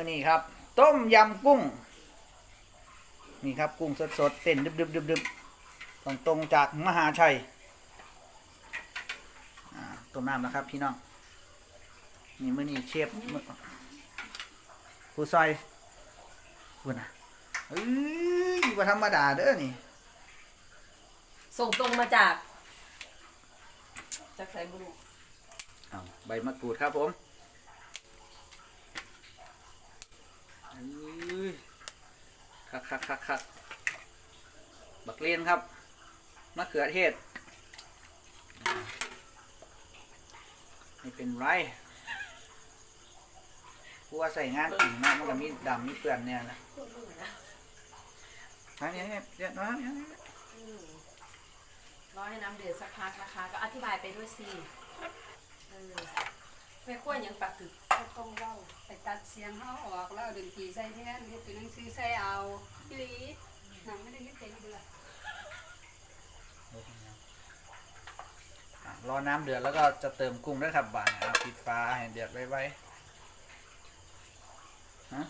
มื้อนี้ครับ ต้มยำกุ้ง นี่ครับกุ้งสดๆเต้นดึบๆดึบๆตรงตรงๆจากมหาชัยอ่าต้มน้ำนะครับพี่น้อง นี่มื้อนี้เชฟมื้อผู้ซอยคุณนะเอ้ยว่าธรรมดาเด้อนี่ส่งตรงมาจาก จากไสบุรีเอาใบมะกรูดครับผมเอ้ย คักคักคักคักบักเลียนครับมะเขือเทศไม่เป็นไรกูว่าใส่งานจริงเนาะมันก็มีดำมีเปื่อนเนี่ยนะอันนี้เนี่ยเดี๋ยวนะเนี่ยรอให้น้ำเดือดสักพักนะคะ ก็อธิบายไปด้วยสิเออไม่ควรยังปากตึก ต้องเว้าไปตัดเสียงเขาออกแล้วเอาดนตรีใส่แทนเฮ็ดเป็นหนังสือใส่เอาพี่ลีหนังไม่ได้ยินเพลงเดือดอะรอน้ำเดือดแล้วก็จะเติมกุ้งด้วยครับบ่ายนะครับปิดฟ้าให้เดือดไว้ๆฮะ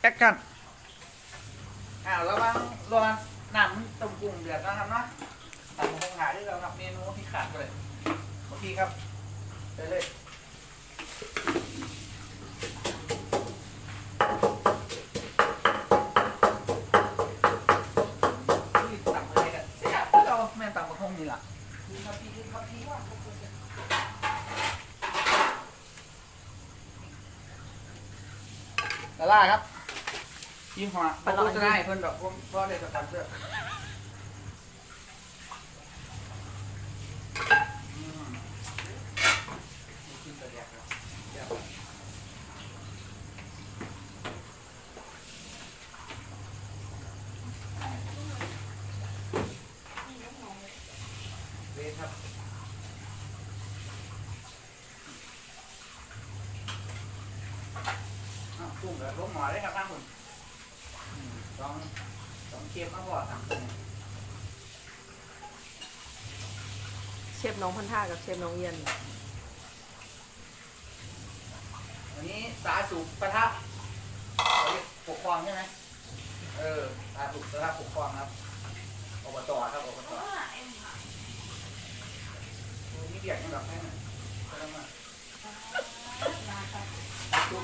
แอคชั่นอ้าวระวังรอน้ำต้มกุ้งเดือดนะครับเนาะตัดมาคงหาที่เราครับเมนูที่ขาดไปเลยโอเคครับไปเลยนี่ตักมาเลยกันเสียบเราแม่นตักมาคงนี่ล่ะนี่ครับพี่นี่ครับพี่ว่า ละล่าครับยิงหัวปลาจะได้เพิ่นดอกผมเพราะได้ประกันเสื้ออืมกินแต่แดกแล้วเดี๋ยวเวทครับ อ้าว กุ้งแบบล้มหมอเลยครับท่านคุณอืมสองสองเคียบมาพอสามคนเชฟน้องพันธากับเชฟน้องเอียน วันนี้สาสุขปะทะเขาเรียกปกครองใช่ไหมเออสาสุขปะทะปกครองครับอบตครับอบตโอ้ยนี่เบียดยังแบบแม่งก็ต้องมาดูอีกดูอีกปัดเหนื่อยเลย อืม แซ่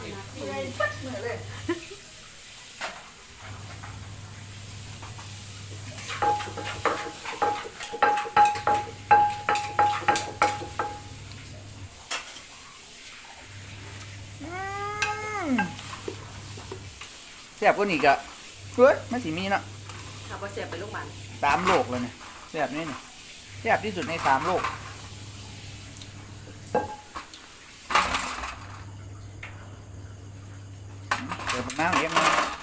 บกว่านี้กะเฮ้ยมันสิมีเนาะถ้าพอเสียบไปลูกหมันสามโลกเลยเนี่ยแซ่บนี่เนี่ยแซ่บที่สุดในสามโลกอื มเดี๋ยวเลี้ยงนะ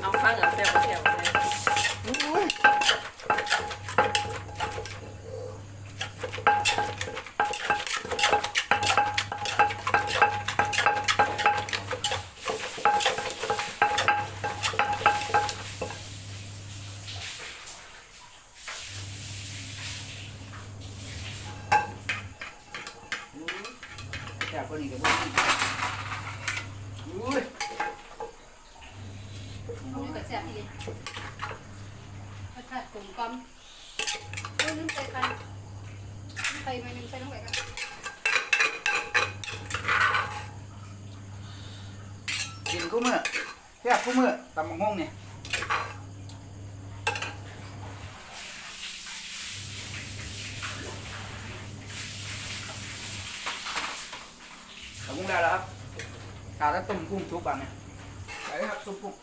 เอาฟังกับเสียบเสียบเลย อุ้ยแซ่ บกว่านี้ก็บ่มีอุ้ยตรงนี้ก็แซ่บพี่ลีรสชาติกลมกล่อมโอ้ยลืมใส่กันใส่มาหนึ่งใส่ลงไปกันกินกูมือแซ่บกูมือตำบักหุ่งเนี่ยตำบักหุ่งได้แล้วครับขาด แล้วต้มกุ้งทุกบังเนี่ยไปเลยครับต้มกุ้ง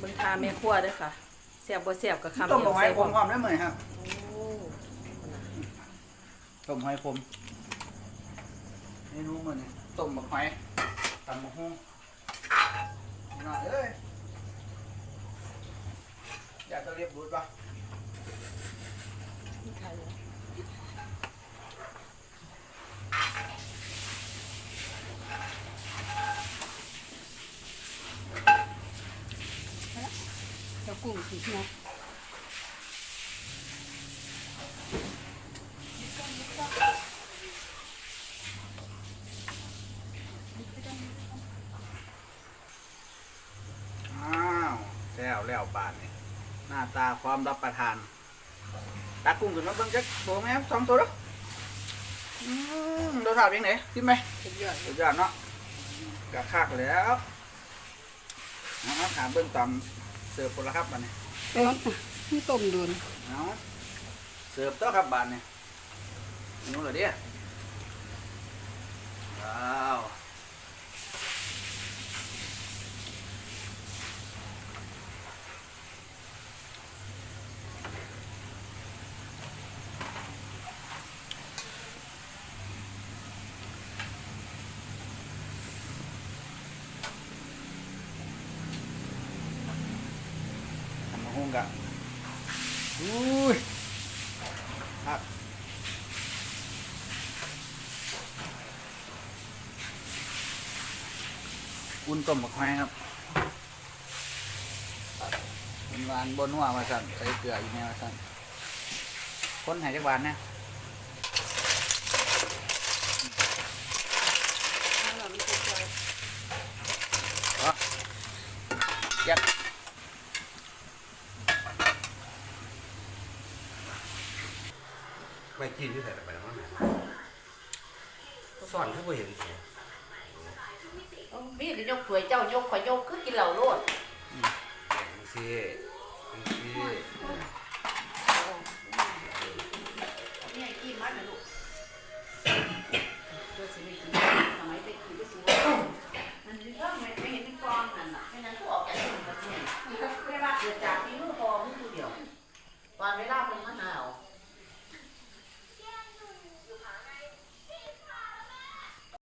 มึงทาแม่ครัวด้วยค่ะเสียบบ่เสียบกับคำต้มเดียกับวหอยใส่ขมความได้เหมือนครับโอ้ต้มหอยขมเมนูเหมือนนี่ต้มบักหอยตำบักหุ่งน่าเอ้ยอยากจะเรียบรูดปะนี่ใครวะ กุ้งสิเนาะอ้าวแล้วแล้วบาทนี่หน้าตาความรับประทานตักกุ้งขึ้นมาเบิ่งจักตัวไหมครับสองตัวเด้ออืมรสชาติเป็นไงกินไหมสุดยอดสุดยอดเนาะกะคักแล้วนะครับถามเบิ่งตอน เสิร์ฟคนละครับบัดนี้เอ้ยนี่ต้มโดนเอาเสิร์ฟต่อครับบาทนี่นู้นเลยเดิว้าวทำมาหุ้งกะ อุ้ยครับอุ่นต้มบักไม้ครับเป็นวานบนหัวมาสั่นใส่เกลืออีกแนวมาสั่นคนหายจากหวานนี่ยแล้วมันจะจอยยัด ไม่กินที่ใส่ไปแล้วมั้งก็สอนเขาบ่เห็นสิมีก็ยกถ้วยเจ้ายกข่อยยกคือกินเหล้าโลดจังซี่จังซี่